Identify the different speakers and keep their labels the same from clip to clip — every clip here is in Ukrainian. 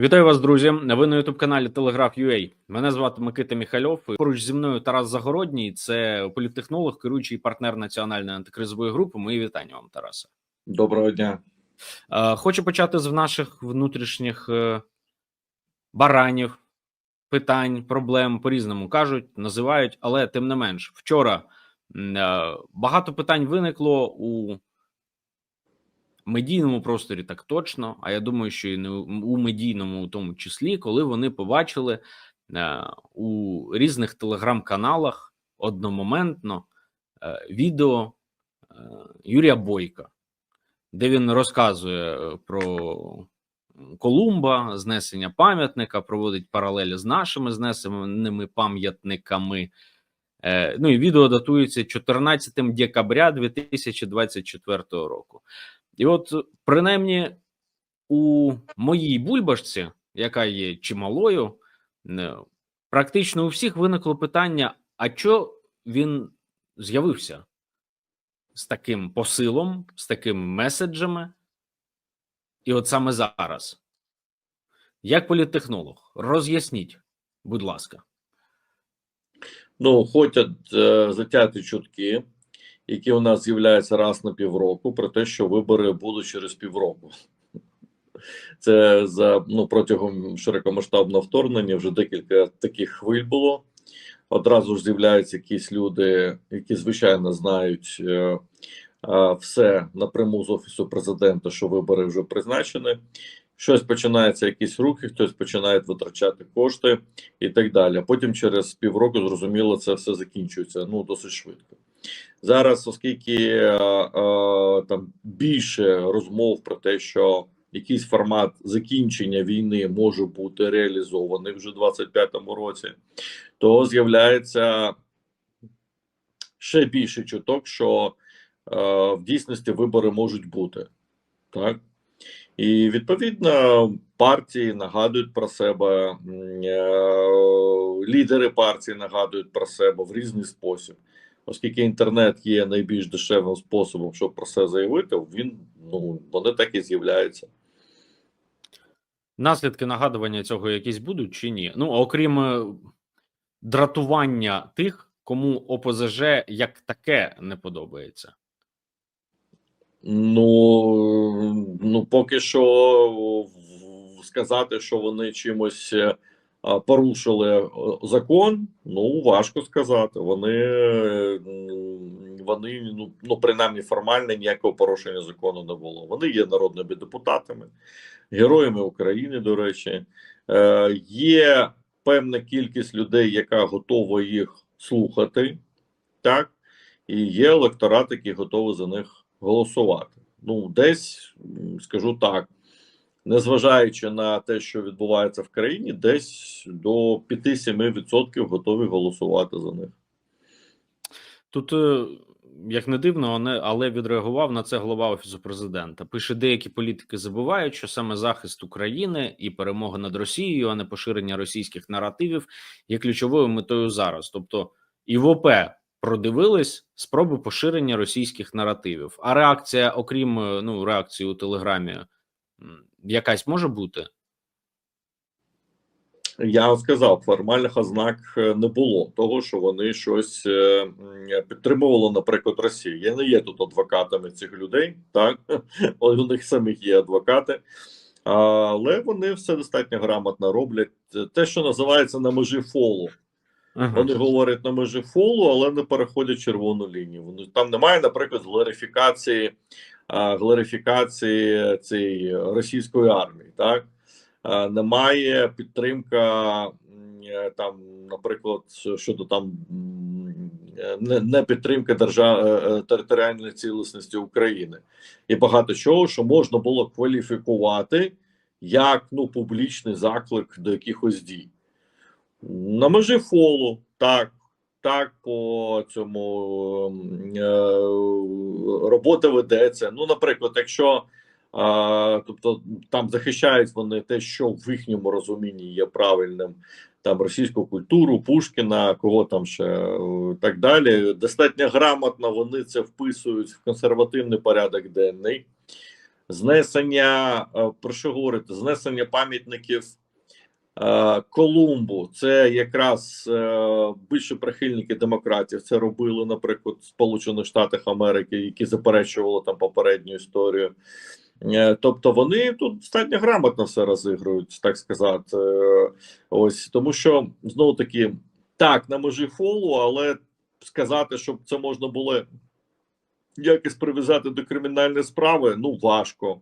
Speaker 1: Вітаю вас, друзі. Ви на youtube каналі Telegraph.ua. Мене звати Микита Міхальов. Поруч зі мною Тарас Загородній. Це політтехнолог, керуючий партнер національної антикризової групи. Мої вітання вам, Тарасе.
Speaker 2: Доброго дня.
Speaker 1: Хочу почати з наших внутрішніх е, баранів, питань, проблем по різному кажуть, називають, але тим не менш, вчора е, багато питань виникло у медійному просторі, так точно. А я думаю, що і не у медійному, у тому числі, коли вони побачили е, у різних телеграм-каналах одномоментно е, відео е, Юрія Бойка, де він розказує про Колумба, знесення пам'ятника, проводить паралелі з нашими знесеними пам'ятниками. Ну і відео датується 14 декабря 2024 року. І от, принаймні, у моїй бульбашці, яка є чималою, е, практично у всіх виникло питання: а що він з'явився з таким посилом, з такими меседжами? І от саме зараз. Як політтехнолог, роз'ясніть, будь ласка.
Speaker 2: Ну, ходять е, затяті чутки, які у нас з'являються раз на півроку, про те, що вибори будуть через півроку. Це за ну протягом широкомасштабного вторгнення вже декілька таких хвиль було. Одразу ж з'являються якісь люди, які звичайно знають е, е, все напряму з офісу президента, що вибори вже призначені. Щось починається, якісь рухи, хтось починає витрачати кошти і так далі. Потім через півроку зрозуміло, це все закінчується ну досить швидко. Зараз, оскільки е, е, там більше розмов про те, що якийсь формат закінчення війни може бути реалізований вже в 25-му році, то з'являється ще більше чуток, що е, в дійсності вибори можуть бути. Так? І відповідно партії нагадують про себе, е, лідери партії нагадують про себе в різний спосіб. Оскільки інтернет є найбільш дешевим способом, щоб про це заявити, він ну вони так і з'являються.
Speaker 1: Наслідки нагадування цього якісь будуть чи ні? Ну, окрім е, дратування тих, кому ОПЗЖ як таке не подобається.
Speaker 2: Ну, ну поки що сказати, що вони чимось е, порушили е, закон, ну важко сказати. Вони, вони ну, ну принаймні формально ніякого порушення закону не було. Вони є народними депутатами, героями України. До речі, е, є певна кількість людей, яка готова їх слухати, так і є електорат, який готовий за них голосувати. Ну, десь скажу так, незважаючи на те, що відбувається в країні, десь до 5-7% готові голосувати за них.
Speaker 1: Тут, е, як не дивно, але- відреагував на це голова офісу президента. Пише: деякі політики забувають, що саме захист України і перемога над Росією, а не поширення російських наративів, є ключовою метою зараз. Тобто, і в ОП продивились спроби поширення російських наративів. А реакція, окрім е, ну реакції у Телеграмі, якась може бути.
Speaker 2: Я сказав, формальних ознак е, не було того, що вони щось е, підтримували, наприклад, Росію. Я не є тут адвокатами цих людей, так у них самих є адвокати, але вони все достатньо грамотно роблять. Те, що називається на межі фолу.
Speaker 1: Ага.
Speaker 2: Вони говорять на межі фолу, але не переходять червону лінію. Вони там немає, наприклад, глорифікації, а, глорифікації цієї російської армії. Так немає підтримка е, там, наприклад, щодо там не, підтримки держав е, е, територіальної цілісності України і багато чого, що можна було кваліфікувати як ну публічний заклик до якихось дій. На межі фолу, так, так, по цьому м, е, робота ведеться. Ну, наприклад, якщо тобто там захищають вони те, що в їхньому розумінні є правильним, там російську культуру, Пушкіна, кого там ще е, так далі. Достатньо грамотно вони це вписують в консервативний порядок денний. знесення е, про що говорити? Знесення пам'ятників Колумбу. Це якраз е, більше прихильники демократів. Це робили, наприклад, Сполучених Штатах Америки, які заперечували там попередню історію. Е, Тобто вони тут достатньо грамотно все розігрують, так сказати. Е, Ось тому, що знову таки так на межі фолу, але сказати, щоб це можна було якось прив'язати до кримінальної справи, ну важко.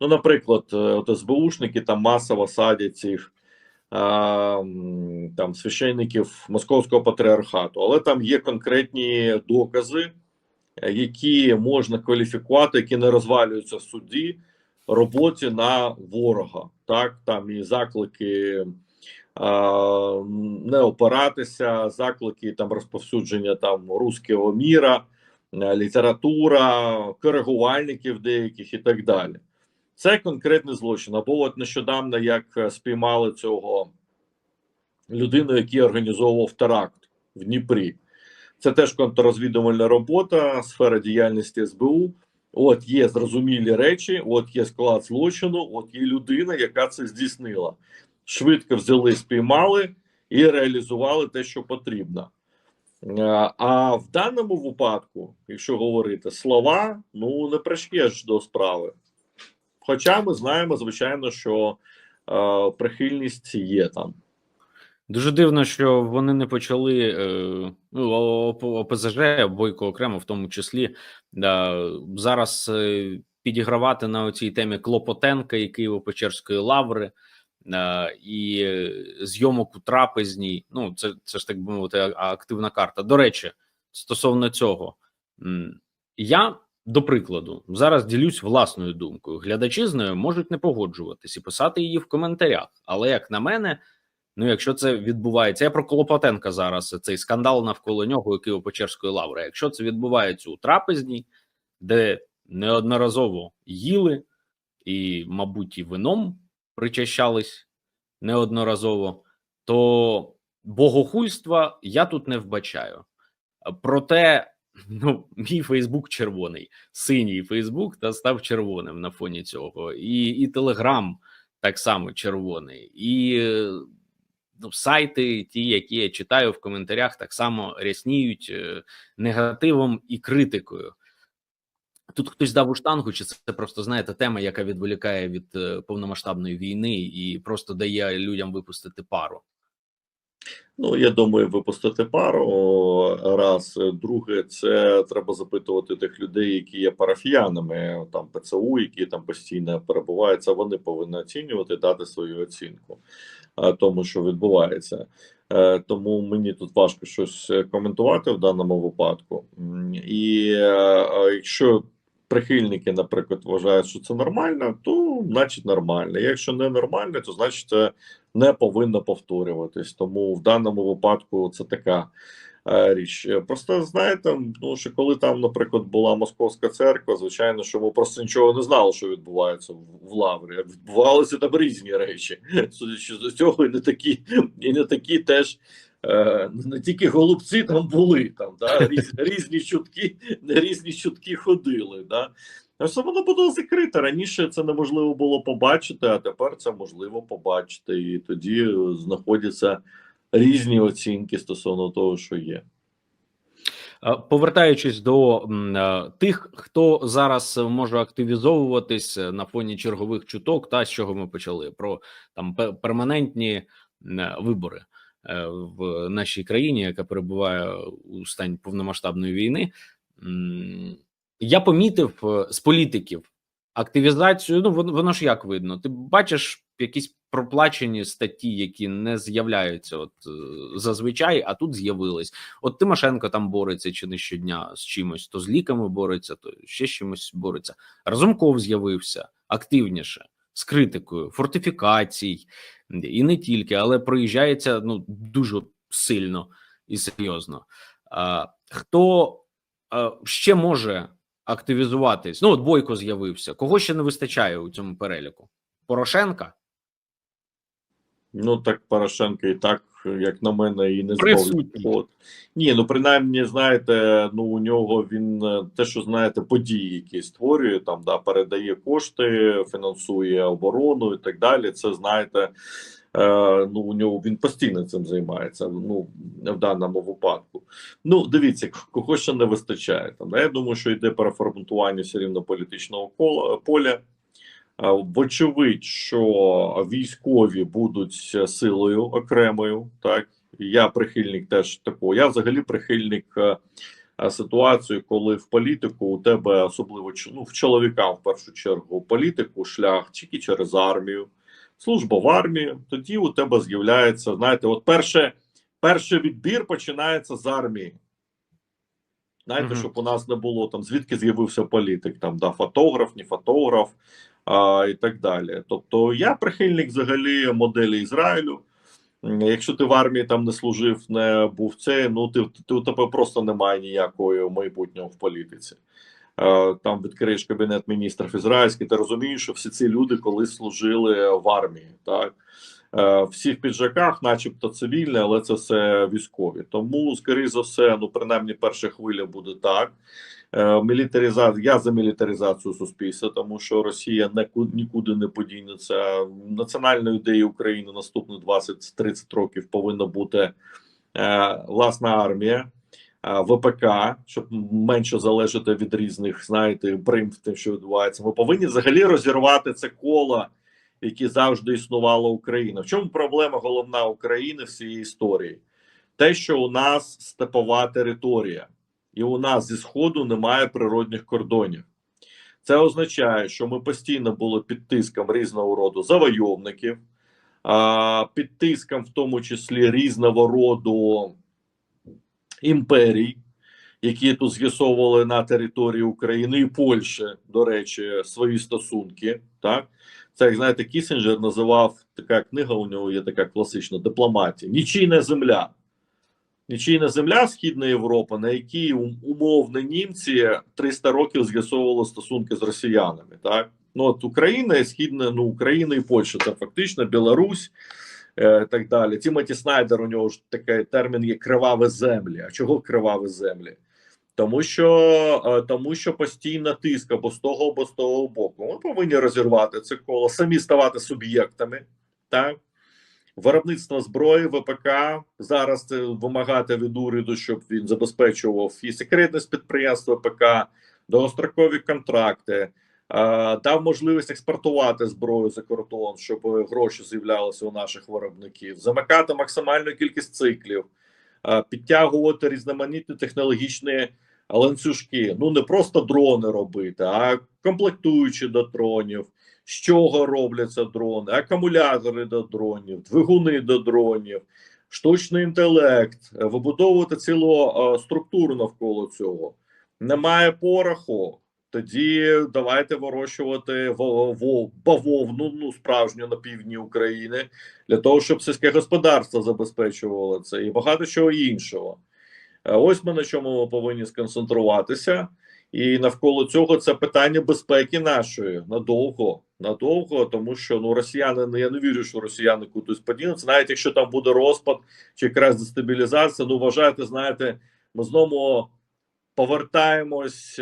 Speaker 2: Ну, наприклад, е, от СБУшники там масово садять цих там священників московського патріархату, але там є конкретні докази, які можна кваліфікувати, які не розвалюються в суді роботі на ворога. Так, там і заклики не опиратися, заклики там розповсюдження там руського міра, література, коригувальників деяких і так далі. Це конкретний злочин. Або от нещодавно як е, спіймали цього людину, який організовував теракт в Дніпрі. Це теж контррозвідувальна робота, сфера діяльності СБУ. От є зрозумілі речі, от є склад злочину, от є людина, яка це здійснила. Швидко взяли, спіймали і реалізували те, що потрібно. Е, А в даному випадку, якщо говорити, слова ну не пришкєш до справи. Хоча ми знаємо, звичайно, що е, прихильність є там.
Speaker 1: Дуже дивно, що вони не почали е, ну, ОПЗЖ, Бойко окремо, в тому числі да, зараз е, підігравати на цій темі Клопотенка і Києво-Печерської лаври е, і зйомок у трапезній. Ну, це, це ж так би мовити, активна карта. До речі, стосовно цього, я до прикладу зараз ділюсь власною думкою. Глядачі з нею можуть не погоджуватись і писати її в коментарях. Але як на мене. Ну, якщо це відбувається, я про Клопотенка зараз цей скандал навколо нього і Києво-Печерської лаври. Якщо це відбувається у трапезній, де неодноразово їли і, мабуть, і вином причащались неодноразово, то богохульства я тут не вбачаю. Проте, ну, мій Фейсбук червоний, синій Фейсбук та став червоним на фоні цього, і, і Телеграм так само червоний, і е, ну, сайти, ті, які я читаю в коментарях, так само рясніють е, негативом і критикою. Тут хтось дав у штангу, чи це просто знаєте тема, яка відволікає від е, повномасштабної війни і просто дає людям випустити пару.
Speaker 2: Ну, я думаю, випустити пару раз. Друге, це треба запитувати тих людей, які є парафіянами, там ПЦУ, які там постійно перебувають. Це вони повинні оцінювати, дати свою оцінку тому, що відбувається. Е, Тому мені тут важко щось е, коментувати в даному випадку. І е, якщо прихильники, наприклад, вважають, що це нормально, то значить нормально. Якщо не нормально, то значить це не повинно повторюватись. Тому в даному випадку це така е, річ. Просто знаєте, ну що коли там, наприклад, була московська церква, звичайно, що ми просто нічого не знали, що відбувається в, лаврі. Відбувалися там різні речі. Судячи з цього, і не такі, і не такі теж. е, Не тільки голубці там були, там да, різ, різні чутки, різні чутки ходили. Да. А воно було закрите. Раніше це неможливо було побачити, а тепер це можливо побачити. І тоді е, знаходяться різні оцінки стосовно того, що є.
Speaker 1: Е, Повертаючись до е, тих, хто зараз може активізовуватись на фоні чергових чуток, та з чого ми почали про там перманентні вибори в нашій країні, яка перебуває у стані повномасштабної війни. Я помітив е, з політиків активізацію. Ну воно, воно ж як видно. Ти бачиш якісь проплачені статті, які не з'являються от е, зазвичай, а тут з'явились. От Тимошенко там бореться чи не щодня з чимось, то з ліками бореться, то ще з чимось бореться. Разумков з'явився активніше з критикою фортифікацій і не тільки, але проїжджається ну дуже сильно і серйозно. А, хто а, ще може активізуватись? Ну, от Бойко з'явився. Кого ще не вистачає у цьому переліку? Порошенка?
Speaker 2: Ну так Порошенко і так як на мене, і не збавить. Ні, ну принаймні, знаєте, ну у нього він е, те, що знаєте, події, які створює, там да, передає кошти, фінансує оборону і так далі. Це знаєте, ну у нього він постійно цим займається. Ну в даному випадку. Ну, дивіться, кого ще не вистачає. Там. Я думаю, що йде переформатування все рівно політичного кола, поля. Вочевидь, що військові будуть е, силою окремою. Так я прихильник теж такого. Я взагалі прихильник е, е, ситуації, коли в політику у тебе особливо ну, в чоловіка в першу чергу політику шлях тільки через армію, служба в армії. Тоді у тебе з'являється, знаєте, от перше, перший відбір починається з армії. Знаєте,
Speaker 1: Мгм.
Speaker 2: щоб у нас не було там, звідки з'явився політик, там да, фотограф, не фотограф а, і так далі. Тобто я прихильник взагалі моделі Ізраїлю. Якщо ти в армії там не служив, не був це, ну ти, ти у тебе просто немає ніякого майбутнього в політиці. Е, Там відкриєш кабінет міністрів ізраїльський, ти розумієш, що всі ці люди колись служили в армії, так Е, всі в піджаках, начебто цивільні, але це все військові. Тому, скоріше за все, ну принаймні перша хвиля буде так. Е, Мілітаризація я за мілітаризацію суспільства, тому що Росія нікуди не подінеться. Національною ідеєю України наступні 20-30 років повинна бути власна армія. ВПК, щоб менше залежати від різних, знаєте, примх, тим, що відбувається. Ми повинні взагалі розірвати це коло, яке завжди існувало Україна. В чому проблема головна України в цій історії? Те, що у нас степова територія, і у нас зі сходу немає природних кордонів. Це означає, що ми постійно були під тиском різного роду завойовників, під тиском, в тому числі різного роду імперій, які тут з'ясовували на території України і Польщі, до речі, свої стосунки. Так це як знаєте, Кісінджер називав така книга. У нього є така класична дипломатія. Нічийна земля. Нічийна земля Східна Європа, на якій ум- умовно німці 300 років з'ясовували стосунки з росіянами. Так, ну от Україна і Східна, ну Україна і Польща, це фактично Білорусь. Е, так далі. Тімоті Снайдер, у нього ж такий термін є криваві землі. А чого криваві землі? Тому що, е, тому що постійно тиск або з того, або з того боку. Ми повинні розірвати це коло, самі ставати суб'єктами. Так? Виробництво зброї ВПК зараз це вимагати від уряду, щоб він забезпечував і секретність підприємств ВПК, довгострокові контракти, дав можливість експортувати зброю за кордон, щоб гроші з'являлися у наших виробників, замикати максимальну кількість циклів, е, підтягувати різноманітні технологічні ланцюжки. Ну не просто дрони робити, а комплектуючі до дронів. З чого робляться дрони, акумулятори до дронів, двигуни до дронів, штучний інтелект, е, вибудовувати цілу е, структуру навколо цього. Немає пороху. Тоді давайте вирощувати во- во- бавовну, ну справжню на півдні України, для того, щоб сільське господарство забезпечувало це і багато чого іншого. Е, Ось ми на чому ми повинні сконцентруватися, і навколо цього це питання безпеки нашої надовго, надовго, тому що ну росіяни ну, я не вірю, що росіяни кудись подінуться. Навіть якщо там буде розпад чи якраз дестабілізація, ну вважайте, знаєте, ми знову повертаємось.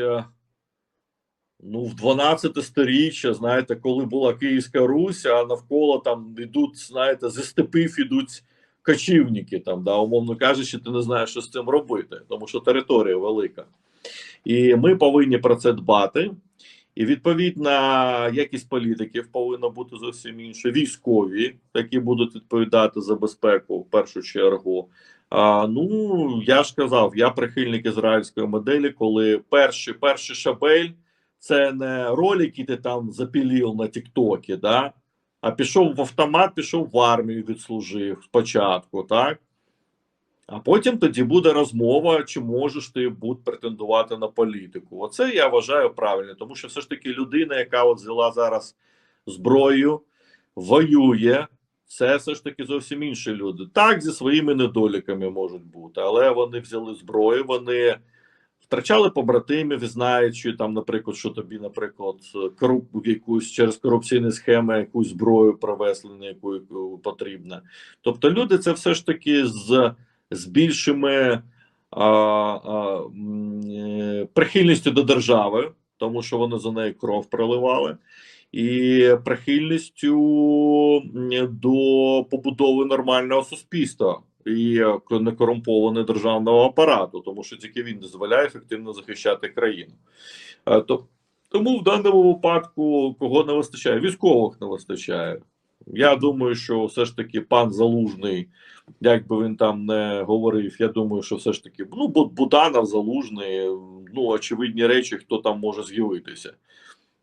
Speaker 2: Ну, в 12 сторіччя, знаєте, коли була Київська Русь, а навколо там йдуть, знаєте, зі степів ідуть кочівники, там, да, умовно кажучи, ти не знаєш, що з цим робити, тому що територія велика. І ми повинні про це дбати. І відповідна якість політиків повинна бути зовсім інша. Військові, які будуть відповідати за безпеку в першу чергу. А, ну я ж казав, я прихильник ізраїльської моделі, коли перший перший шабель це не роль, який ти там запілів на Тіктокі, да? а пішов в автомат, пішов в армію, відслужив спочатку, так? А потім тоді буде розмова, чи можеш ти бути претендувати на політику. Оце я вважаю правильно, тому що все ж таки людина, яка от взяла зараз зброю, воює. Це все ж таки зовсім інші люди. Так, зі своїми недоліками можуть бути, але вони взяли зброю, вони втрачали побратимів, знаючи там, наприклад, що тобі, наприклад, коруп якусь через корупційні схеми якусь зброю привезли, на яку потрібно. Тобто, люди це все ж таки з, з більшими а, а, прихильністю до держави, тому що вони за неї кров проливали. І прихильністю до побудови нормального суспільства і е, некорумпованого державного апарату, тому що тільки він дозволяє ефективно захищати країну. Е, тому в даному випадку кого не вистачає? Військових не вистачає. Я думаю, що все ж таки пан Залужний, як би він там не говорив, я думаю, що все ж таки ну, Буданов, Залужний, ну очевидні речі, хто там може з'явитися.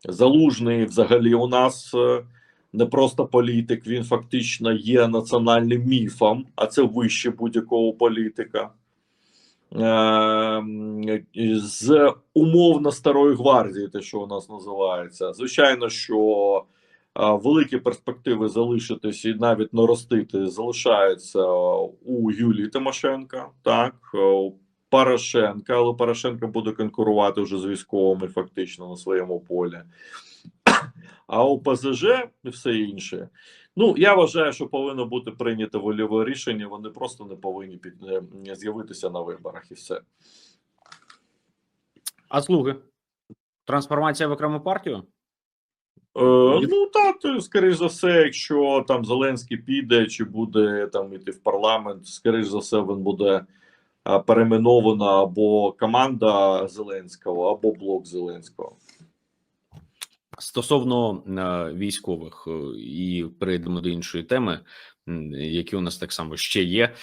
Speaker 2: Залужний взагалі у нас е, не просто політик, він фактично є національним міфом, а це вище будь-якого політика. Е, З умовно старої гвардії, те, що у нас називається. Звичайно, що е, великі перспективи залишитись і навіть наростити залишаються у Юлії Тимошенка, так, е, у Порошенка, але Порошенко буде конкурувати вже з військовими фактично на своєму полі. А у ПЗЖ і все інше. Ну, я вважаю, що повинно бути прийнято вольове рішення. Вони просто не повинні під е, з'явитися на виборах і все.
Speaker 1: А слуги? Трансформація в окрему партію?
Speaker 2: Е, ну так, скоріш за все, якщо там Зеленський піде чи буде там іти в парламент, скоріш за все, він буде е, перейменована або команда Зеленського, або блок Зеленського.
Speaker 1: Стосовно е, військових, е, і перейдемо до іншої теми, які у нас так само ще є.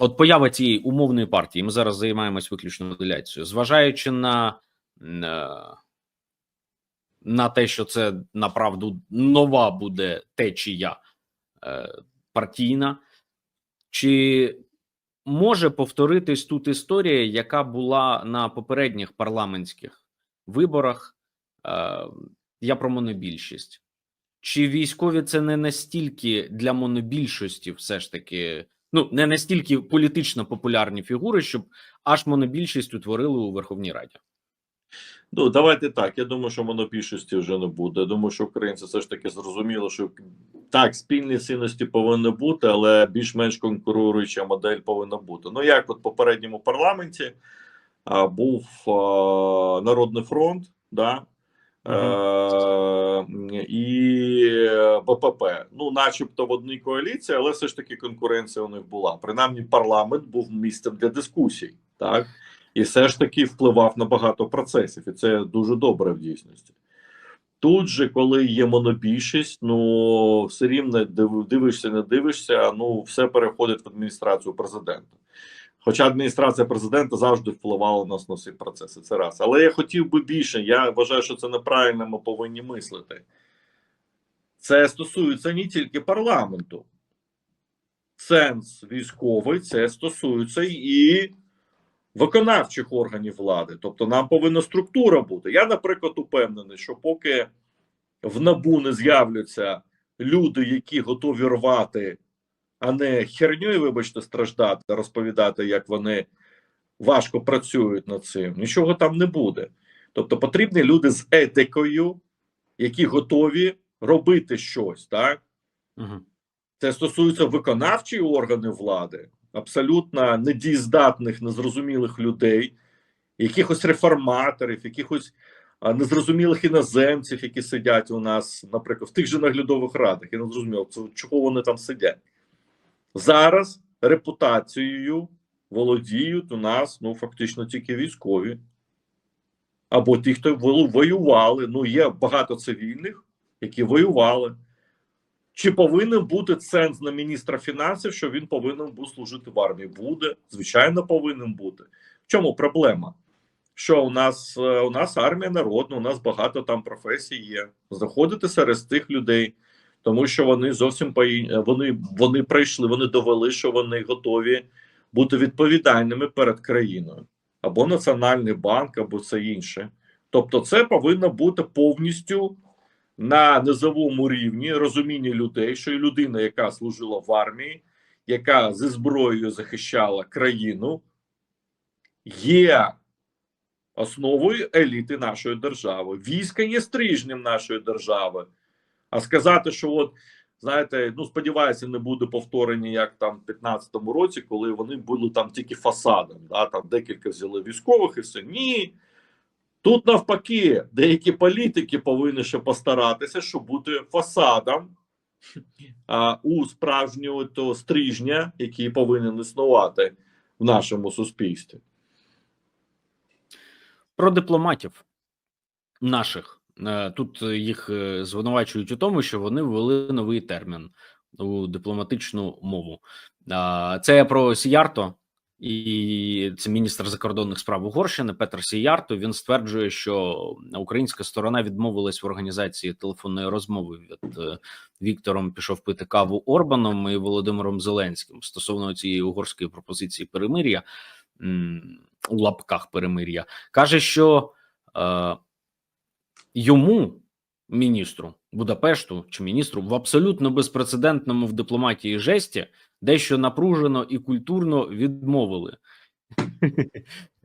Speaker 1: От поява цієї умовної партії, ми зараз займаємось виключно моделяцією, зважаючи на, на, на те, що це направду нова буде течія е, партійна, чи може повторитись тут історія, яка була на попередніх парламентських виборах? Е, я про монобільшість. Чи військові це не настільки для монобільшості, все ж таки, ну не настільки політично популярні фігури, щоб аж монобільшість утворили у Верховній Раді?
Speaker 2: Ну, давайте так. Я думаю, що монобільшості вже не буде. Я думаю, що українці все ж таки зрозуміли, що так, спільні цінності повинні бути, але більш-менш конкуруюча модель повинна бути. Ну, як от в попередньому парламенті а, був а, Народний фронт, да, Е, і БПП. Ну, начебто в одній коаліції, але все ж таки конкуренція у них була. Принаймні, парламент був місцем для дискусій, так і все ж таки впливав на багато процесів, і це дуже добре в дійсності. Тут же, коли є монобільшість, ну все рівно див- дивишся, не дивишся, ну все переходить в адміністрацію президента. Хоча адміністрація президента завжди впливала на нас процеси. Це раз. Але я хотів би більше. Я вважаю, що це неправильно. Ми повинні мислити. Це стосується не тільки парламенту. Сенс військовий це стосується і виконавчих органів влади. Тобто, нам повинна структура бути. Я, наприклад, упевнений, що поки в набу не з'являться люди, які готові рвати а не херньою, вибачте, страждати, розповідати, як вони важко працюють над цим. Нічого там не буде. Тобто потрібні люди з етикою, які готові робити щось, так?
Speaker 1: Угу.
Speaker 2: Це стосується виконавчої органи влади, абсолютно недієздатних, незрозумілих людей, якихось реформаторів, якихось незрозумілих іноземців, які сидять у нас, наприклад, в тих же наглядових радах. Я не зрозумів, чого вони там сидять. Зараз репутацією володіють у нас ну фактично тільки військові. Або ті, хто воювали. Ну, є багато цивільних, які воювали. Чи повинен бути ценз на міністра фінансів, що він повинен був служити в армії? Буде, звичайно, повинен бути. В чому проблема? Що у нас е, у нас армія народна, у нас багато там професій є. Заходити серед тих людей, тому що вони зовсім вони, вони прийшли, вони довели, що вони готові бути відповідальними перед країною або Національний банк, або це інше. Тобто, це повинно бути повністю на низовому рівні розуміння людей, що і людина, яка служила в армії, яка зі зброєю захищала країну, є основою еліти нашої держави. Війська є стрижнем нашої держави. А сказати, що от знаєте, ну сподіваюся, не буде повторення, як там в 15-му році, коли вони були там тільки фасадом. Да, там декілька взяли військових і все. Ні. Тут навпаки, деякі політики повинні ще постаратися, щоб бути фасадом а, у справжнього того стрижня, який повинен існувати в нашому суспільстві.
Speaker 1: Про дипломатів наших тут їх е, звинувачують у тому, що вони ввели новий термін у дипломатичну мову. Це я про Сіярто, і це міністр закордонних справ Угорщини Петр Сіярто. Він стверджує, що українська сторона відмовилась в організації телефонної розмови від е, Віктором пішов пити каву Орбаном і Володимиром Зеленським стосовно цієї угорської пропозиції перемир'я у лапках перемир'я. каже, що е, йому, міністру Будапешту чи міністру, в абсолютно безпрецедентному в дипломатії жесті дещо напружено і культурно відмовили.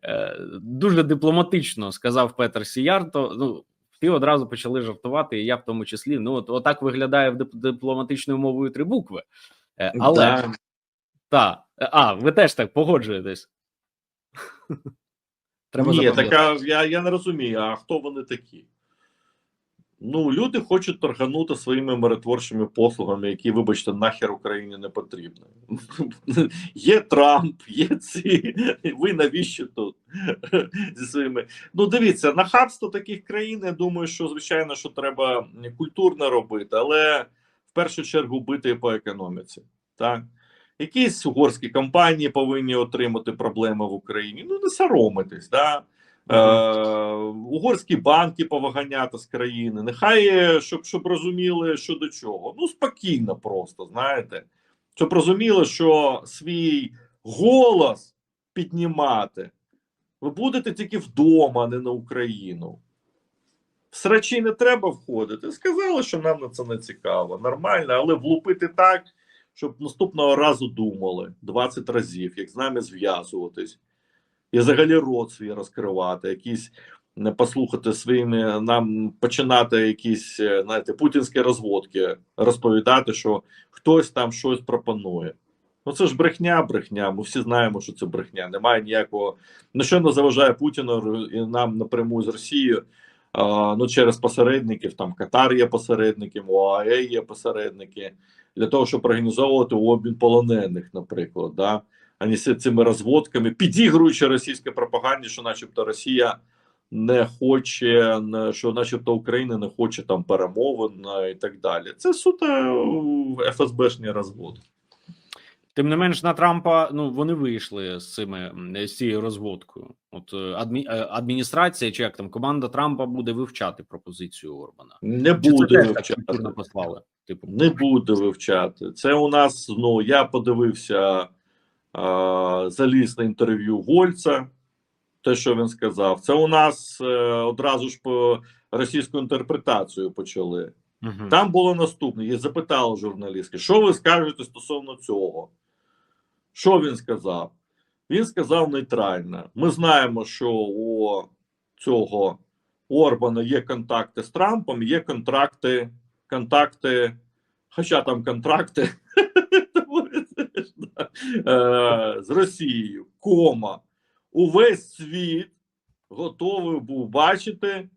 Speaker 1: Е, Дуже дипломатично сказав Петр Сіярто. Ну, всі одразу почали жартувати, і я в тому числі. Ну, от отак виглядає в дип- дипломатичною мовою три букви. Е, Але
Speaker 2: Да.
Speaker 1: та, а, ви теж так погоджуєтесь. Треба
Speaker 2: Ні, така я, я не розумію, а хто вони такі? Ну, люди хочуть торганути своїми миротворчими послугами, які, вибачте, нахер Україні не потрібні. Є Трамп, є ці. Ви навіщо тут зі своїми? Ну, дивіться, нахабство таких країн. Я думаю, що звичайно, що треба культурно робити, але в першу чергу бити по економіці. Так? Якісь угорські компанії повинні отримати проблеми в Україні. Ну, не соромитись, да? Е, угорські банки повиганяти з країни. Нехай е, щоб, щоб розуміли, що до чого. Ну, спокійно, просто знаєте, щоб розуміли, що свій голос піднімати ви будете тільки вдома, не на Україну. В срачі не треба входити. Сказали, що нам на це не цікаво. Нормально, але влупити так, щоб наступного разу думали 20 разів, як з нами зв'язуватись і взагалі рот свій розкривати, якісь послухати своїми нам починати якісь е, знаєте, путінські розводки розповідати, що хтось там щось пропонує. Ну це ж брехня, брехня. Ми всі знаємо, що це брехня. Немає ніякого. Ну що не заважає Путіну і нам напряму з Росією. Ну через посередників, там Катар є посередником, ОАЕ є посередники для того, щоб організовувати обмін полонених, наприклад. Да? Ані з цими розводками, підігруючи російській пропаганді, що, начебто, Росія не хоче, що, начебто, Україна не хоче там перемовин е, і так далі. Це суто е, ФСБшні розводи.
Speaker 1: Тим не менш, на Трампа ну вони вийшли з цими з цією розводкою. От е, адмі, адміністрація, чи як там команда Трампа буде вивчати пропозицію Орбана.
Speaker 2: Не
Speaker 1: Чи
Speaker 2: буде
Speaker 1: так
Speaker 2: вивчати.
Speaker 1: послали? Типу,
Speaker 2: Не буде вивчати. Це у нас ну я подивився заліз на інтерв'ю Вольца. Те, що він сказав, це у нас е, одразу ж по російську інтерпретацію почали.
Speaker 1: угу.
Speaker 2: Там було наступне. Я запитав журналістки, що ви скажете стосовно цього? Що він сказав? Він сказав нейтрально. Ми знаємо, що у цього Орбана є контакти з Трампом, є контракти, контакти, хоча там контракти з Росією, кома. Увесь світ готовий був бачити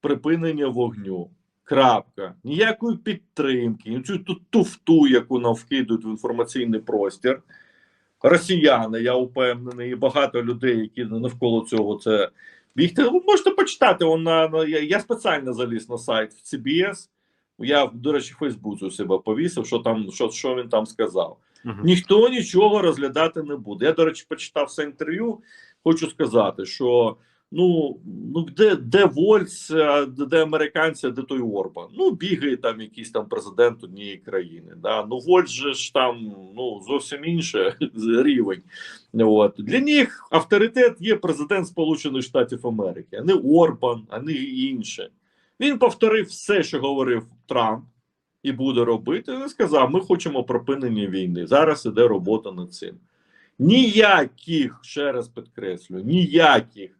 Speaker 2: припинення вогню. Крапка. Ніякої підтримки, цю туфту, яку нам вкидують в інформаційний простір. Росіяни, я впевнений, і багато людей, які навколо цього це бігти. Ви можете почитати. Он на, на я, я спеціально заліз на сайт в CBS. Я, до речі, в Фейсбуці у себе повісив, що там що, що він там сказав.
Speaker 1: Угу.
Speaker 2: Ніхто нічого розглядати не буде. Я, до речі, почитав це інтерв'ю. Хочу сказати, що ну, ну де, де Вольц, де, американці, де той Орбан? Ну, бігає там якийсь там президент однієї країни. Да? Ну, Вольц же ж там ну, зовсім інший рівень. От. Для них авторитет є президент Сполучених Штатів Америки, а не Орбан, а не інше. Він повторив все, що говорив Трамп і буде робити. Він сказав: ми хочемо припинення війни. Зараз іде робота над цим. Ніяких, ще раз підкреслю, ніяких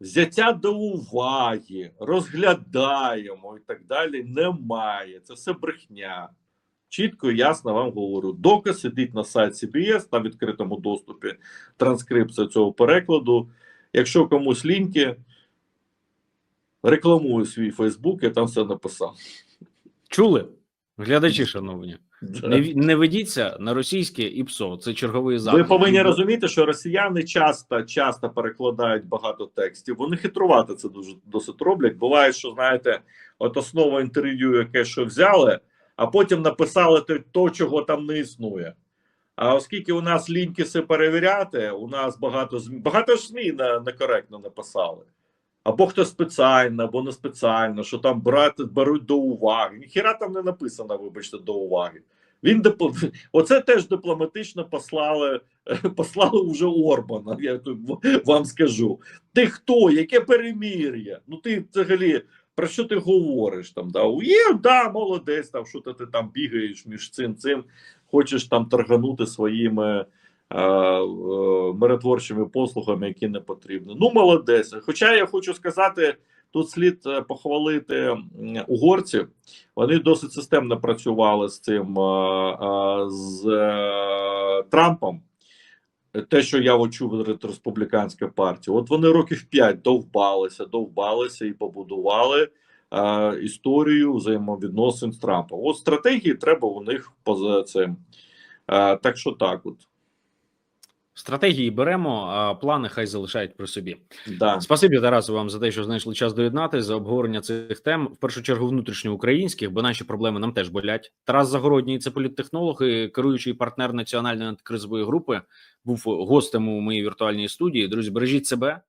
Speaker 2: взяття до уваги, розглядаємо і так далі. Немає. Це все брехня. Чітко і ясно вам говорю. Доказ сидить на сайті CBS, на відкритому доступі транскрипція цього перекладу. Якщо комусь ліньки, рекламую свій Фейсбук, я там все написав.
Speaker 1: Чули? Глядачі, шановні, не, не ведіться на російське ІПСО. Це черговий
Speaker 2: Ви повинні розуміти, що росіяни часто часто перекладають багато текстів. Вони хитрувати це дуже досить роблять. Буває, що знаєте, от основа інтерв'ю, яке що взяли, а потім написали те, то, чого там не існує. А оскільки у нас ліньки все перевіряти, у нас багато ЗМІ, багато ж ЗМІ не- некоректно написали. Або хто спеціально, або не спеціально, що там брати беруть до уваги. Ніхіра там не написано, вибачте, до уваги. Він дипло... Оце теж дипломатично послали, послали вже Орбана. Я вам скажу. Ти хто? Яке перемір'я? Ну ти взагалі про що ти говориш там? Да? Є, да, молодець, там що ти, там бігаєш між цим цим, хочеш там торганути своїми миротворчими послугами, які не потрібні. Ну, молодець. Хоча я хочу сказати. Тут слід е, похвалити угорців. Вони досить системно працювали з цим е, е, з е, Трампом. Те, що я от чув від республіканської партії, от вони років п'ять довбалися, довбалися і побудували е, історію взаємовідносин з Трампом. От стратегії треба у них поза цим. Е, так що так, от
Speaker 1: Стратегії беремо, а плани хай залишають при собі.
Speaker 2: да.
Speaker 1: Спасибі, Тарасу, вам за те, що знайшли час доєднати за обговорення цих тем. В першу чергу внутрішньоукраїнських, бо наші проблеми нам теж болять. Тарас Загородній, це політтехнолог і керуючий партнер національної антикризової групи, був гостем у моїй віртуальній студії. Друзі, бережіть себе,